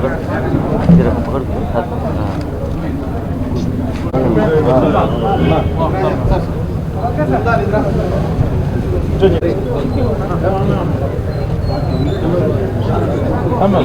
这。他们。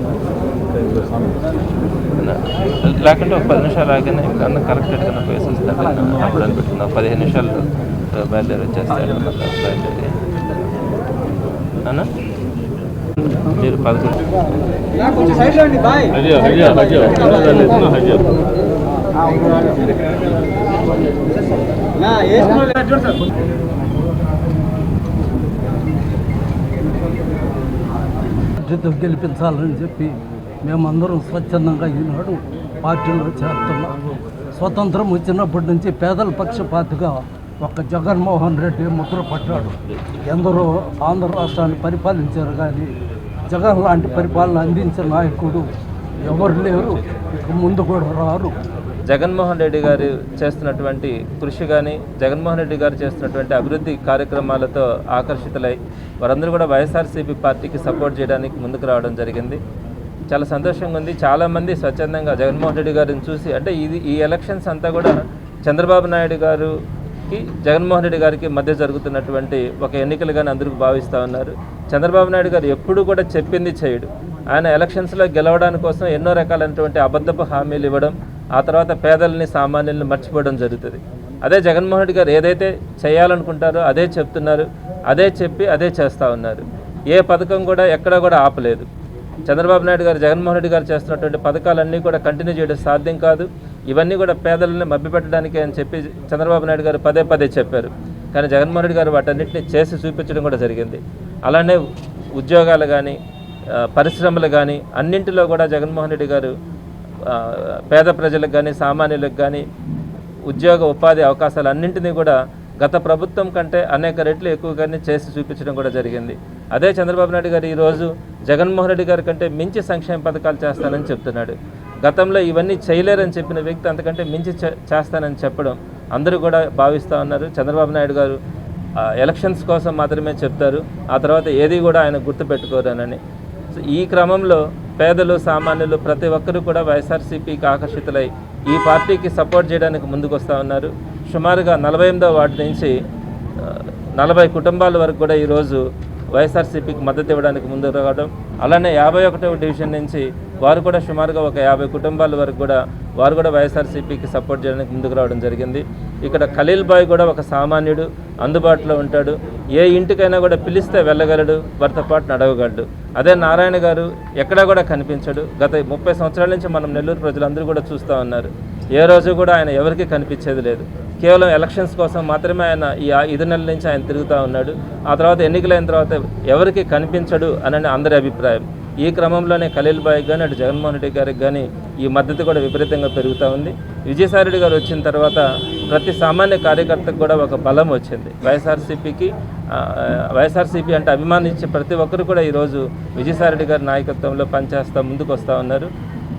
లేకుంటే ఒక పది నిమిషాలు ఆగానే అన్న కరెక్టెడ్ కన్నా ప్లేస్ వస్తే అప్పుడు అనిపెట్టుకుందాం ఒక పదిహేను నిమిషాలు బయలుదేరి వచ్చేస్తాడు బయలుదేరి. అన్న? మీరు పదకొండు. హజా గెలిపించాలని చెప్పి మేమందరం స్వచ్ఛందంగా ఈనాడు పార్టీలో చేస్తున్నాం స్వతంత్రం వచ్చినప్పటి నుంచి పేదల పక్షపాతిగా ఒక జగన్మోహన్ రెడ్డి ముద్ర పట్టాడు. ఎందరో ఆంధ్ర రాష్ట్రాన్ని పరిపాలించారు కానీ జగన్ లాంటి పరిపాలన అందించిన నాయకుడు ఎవరు లేరు ఇక ముందు కూడా రారు. జగన్మోహన్ రెడ్డి గారు చేస్తున్నటువంటి కృషి కానీ జగన్మోహన్ రెడ్డి గారు చేస్తున్నటువంటి అభివృద్ధి కార్యక్రమాలతో ఆకర్షితులై వారందరూ కూడా వైఎస్ఆర్సీపీ పార్టీకి సపోర్ట్ చేయడానికి ముందుకు రావడం జరిగింది. చాలా సంతోషంగా ఉంది. చాలామంది స్వచ్ఛందంగా జగన్మోహన్ రెడ్డి గారిని చూసి అంటే ఇది ఈ ఎలక్షన్స్ అంతా కూడా చంద్రబాబు నాయుడు గారుకి జగన్మోహన్ రెడ్డి గారికి మధ్య జరుగుతున్నటువంటి ఒక ఎన్నికలుగానే అందరూ భావిస్తూ ఉన్నారు. చంద్రబాబు నాయుడు గారు ఎప్పుడు కూడా చెప్పింది చేయడు. ఆయన ఎలక్షన్స్లో గెలవడానికి కోసం ఎన్నో రకాలైనటువంటి అబద్ధపు హామీలు ఇవ్వడం ఆ తర్వాత పేదల్ని సామాన్యుల్ని మర్చిపోవడం జరుగుతుంది. అదే జగన్మోహన్ రెడ్డి గారు ఏదైతే చేయాలనుకుంటారో అదే చెప్తున్నారు. అదే చెప్పి అదే చేస్తూ ఉన్నారు. ఏ పథకం కూడా ఎక్కడా కూడా ఆపలేదు. చంద్రబాబు నాయుడు గారు జగన్మోహన్ రెడ్డి గారు చేస్తున్నటువంటి పథకాలన్నీ కూడా కంటిన్యూ చేయడం సాధ్యం కాదు. ఇవన్నీ కూడా పేదలని మభ్యపెట్టడానికి అని చెప్పి చంద్రబాబు నాయుడు గారు పదే పదే చెప్పారు. కానీ జగన్మోహన్ రెడ్డి గారు వాటన్నిటిని చేసి చూపించడం కూడా జరిగింది. అలానే ఉద్యోగాలు కానీ పరిశ్రమలు కానీ అన్నింటిలో కూడా జగన్మోహన్ రెడ్డి గారు పేద ప్రజలకు కానీ సామాన్యులకు కానీ ఉద్యోగ ఉపాధి అవకాశాలు అన్నింటినీ కూడా గత ప్రభుత్వం కంటే అనేక రెట్లు ఎక్కువగానే చేసి చూపించడం కూడా జరిగింది. అదే చంద్రబాబు నాయుడు గారు ఈరోజు జగన్మోహన్ రెడ్డి గారి కంటే మించి సంక్షేమ పథకాలు చేస్తానని చెప్తున్నాడు. గతంలో ఇవన్నీ చేయలేరని చెప్పిన వ్యక్తి అంతకంటే మించి చే- చేస్తానని చెప్పడం అందరూ కూడా భావిస్తూ ఉన్నారు. చంద్రబాబు నాయుడు గారు ఎలక్షన్స్ కోసం మాత్రమే చెప్తారు. ఆ తర్వాత ఏది కూడా ఆయన గుర్తుపెట్టుకోరనని. సో ఈ క్రమంలో పేదలు సామాన్యులు ప్రతి ఒక్కరూ కూడా వైఎస్ఆర్సీపీకి ఆకర్షితులై ఈ పార్టీకి సపోర్ట్ చేయడానికి ముందుకు వస్తూ ఉన్నారు. సుమారుగా నలభై ఎనిమిదో వార్డు నుంచి నలభై కుటుంబాల వరకు కూడా ఈరోజు వైఎస్ఆర్సీపీకి మద్దతు ఇవ్వడానికి ముందుకు రావడం అలానే యాభై ఒకటవ డివిజన్ నుంచి వారు కూడా సుమారుగా ఒక యాభై కుటుంబాల వరకు కూడా వారు కూడా వైఎస్ఆర్సీపీకి సపోర్ట్ చేయడానికి ముందుకు రావడం జరిగింది. ఇక్కడ ఖలీల్ బాయ్ కూడా ఒక సామాన్యుడు అందుబాటులో ఉంటాడు. ఏ ఇంటికైనా కూడా పిలిస్తే వెళ్ళగలడు వారితో పాటు నడవగలడు. అదే నారాయణ గారు ఎక్కడా కూడా కనిపించడు. గత ముప్పై సంవత్సరాల నుంచి మనం నెల్లూరు ప్రజలందరూ కూడా చూస్తూ ఉన్నారు. ఏ రోజు కూడా ఆయన ఎవరికీ కనిపించేది లేదు. కేవలం ఎలక్షన్స్ కోసం మాత్రమే ఆయన ఈ ఐదు నెలల నుంచి ఆయన తిరుగుతూ ఉన్నాడు. ఆ తర్వాత ఎన్నికలైన తర్వాత ఎవరికి కనిపించడు అని అందరి అభిప్రాయం. ఈ క్రమంలోనే ఖలీల్ బాయ్ కానీ అటు జగన్మోహన్ రెడ్డి గారికి కానీ ఈ మద్దతు కూడా విపరీతంగా పెరుగుతూ ఉంది. విజయసాయి రెడ్డి గారు వచ్చిన తర్వాత ప్రతి సామాన్య కార్యకర్తకు కూడా ఒక బలం వచ్చింది. వైఎస్ఆర్సీపీకి వైఎస్ఆర్సీపీ అంటే అభిమానించే ప్రతి ఒక్కరు కూడా ఈరోజు విజయసాయి రెడ్డి గారి నాయకత్వంలో పనిచేస్తూ ముందుకు వస్తూ ఉన్నారు.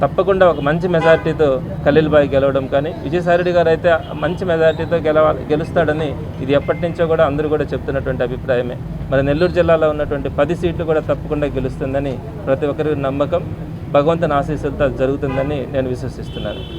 తప్పకుండా ఒక మంచి మెజార్టీతో ఖలీల్ బాయ్ గెలవడం కానీ విజయసాయిరెడ్డి గారు అయితే మంచి మెజార్టీతో గెలవ గెలుస్తాడని ఇది ఎప్పటి నుంచో కూడా అందరూ కూడా చెప్తున్నటువంటి అభిప్రాయమే. మరి నెల్లూరు జిల్లాలో ఉన్నటువంటి పది సీట్లు కూడా తప్పకుండా గెలుస్తుందని ప్రతి ఒక్కరి నమ్మకం. భగవంతుని ఆశీస్సులతో జరుగుతుందని నేను విశ్వసిస్తున్నాను.